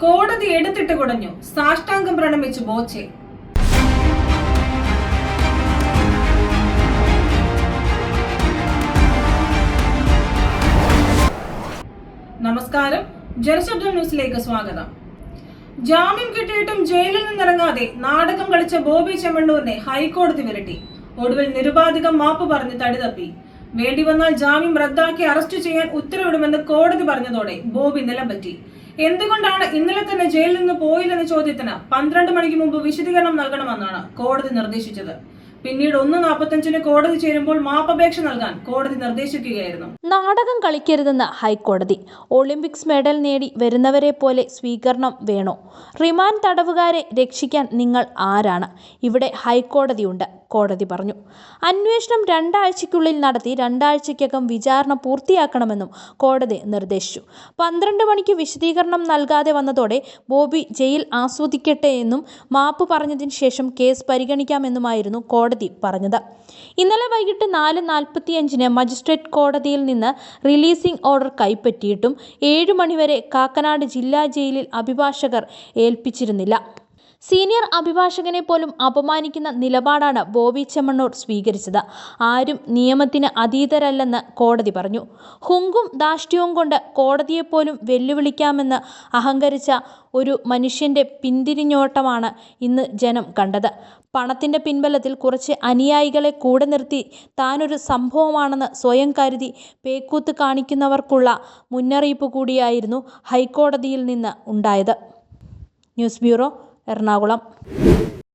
കോടതി എടുത്തിട്ട് കുടഞ്ഞു. സാഷ്ടാംഗം പ്രണമിച്ചു ബോച്ചെ. നമസ്കാരം. ജനശബ്ദം ന്യൂസിലേക്ക് സ്വാഗതം. ജാമ്യം കിട്ടിയിട്ടും ജയിലിൽ നിന്നിറങ്ങാതെ നാടകം കളിച്ച ബോബി ചെമ്മണ്ണൂരിനെ ഹൈക്കോടതി വിരട്ടി. ഒടുവിൽ നിരുപാധികം മാപ്പ് പറഞ്ഞ് തടിതപ്പി. വേണ്ടി വന്നാൽ ജാമ്യം റദ്ദാക്കി അറസ്റ്റ് ചെയ്യാൻ ഉത്തരവിടുമെന്ന് കോടതി പറഞ്ഞതോടെ ബോബി നിലംപറ്റി. എന്തുകൊണ്ടാണ് ഇന്നലെ തന്നെ ജയിലിൽ നിന്ന് പോയില്ലെന്ന ചോദ്യത്തിന് പന്ത്രണ്ട് മണിക്ക് മുമ്പ് വിശദീകരണം നൽകണമെന്നാണ് കോടതി നിർദ്ദേശിച്ചത്. പിന്നീട് ഒന്ന് നാൽപ്പത്തഞ്ചിന് കോടതി ചേരുമ്പോൾ മാപ്പപേക്ഷ നൽകാൻ കോടതി നിർദ്ദേശിക്കുകയായിരുന്നു. നാടകം കളിക്കരുതെന്ന് ഹൈക്കോടതി. ഒളിമ്പിക്സ് മെഡൽ നേടി വരുന്നവരെ പോലെ സ്വീകരണം വേണോ? റിമാൻഡ് തടവുകാരെ രക്ഷിക്കാൻ നിങ്ങൾ ആരാണ്? ഇവിടെ ഹൈക്കോടതിയുണ്ട്. കോടതി പറഞ്ഞു. അന്വേഷണം രണ്ടാഴ്ചയ്ക്കുള്ളിൽ നടത്തി രണ്ടാഴ്ചയ്ക്കകം വിചാരണ പൂർത്തിയാക്കണമെന്നും കോടതി നിർദ്ദേശിച്ചു. പന്ത്രണ്ട് മണിക്ക് വിശദീകരണം നൽകാതെ വന്നതോടെ ബോബി ജയിൽ ആസ്വദിക്കട്ടെ എന്നും മാപ്പ് പറഞ്ഞതിന് ശേഷം കേസ് പരിഗണിക്കാമെന്നുമായിരുന്നു കോടതി പറഞ്ഞത്. ഇന്നലെ വൈകിട്ട് നാല് നാൽപ്പത്തിയഞ്ചിന് മജിസ്ട്രേറ്റ് കോടതിയിൽ നിന്ന് റിലീസിംഗ് ഓർഡർ കൈപ്പറ്റിയിട്ടും ഏഴ് മണിവരെ കാക്കനാട് ജില്ലാ ജയിലിൽ അഭിഭാഷകർ ഏൽപ്പിച്ചിരുന്നില്ല. സീനിയർ അഭിഭാഷകനെ പോലും അപമാനിക്കുന്ന നിലപാടാണ് ബോബി ചെമ്മണ്ണൂർ സ്വീകരിച്ചത്. ആരും നിയമത്തിന് അതീതരല്ലെന്ന് കോടതി പറഞ്ഞു. ഹുങ്കും ദാഷ്ട്യവും കൊണ്ട് കോടതിയെപ്പോലും വെല്ലുവിളിക്കാമെന്ന് അഹങ്കരിച്ച ഒരു മനുഷ്യന്റെ പിന്തിരിഞ്ഞോട്ടമാണ് ഇന്ന് ജനം കണ്ടത്. പണത്തിന്റെ പിൻബലത്തിൽ കുറച്ച് അനുയായികളെ കൂടെ നിർത്തി താനൊരു സംഭവമാണെന്ന് സ്വയം കരുതി പേക്കൂത്ത് കാണിക്കുന്നവർക്കുള്ള മുന്നറിയിപ്പ് കൂടിയായിരുന്നു ഹൈക്കോടതിയിൽ നിന്ന് ഉണ്ടായത്. News bureau Ernakulam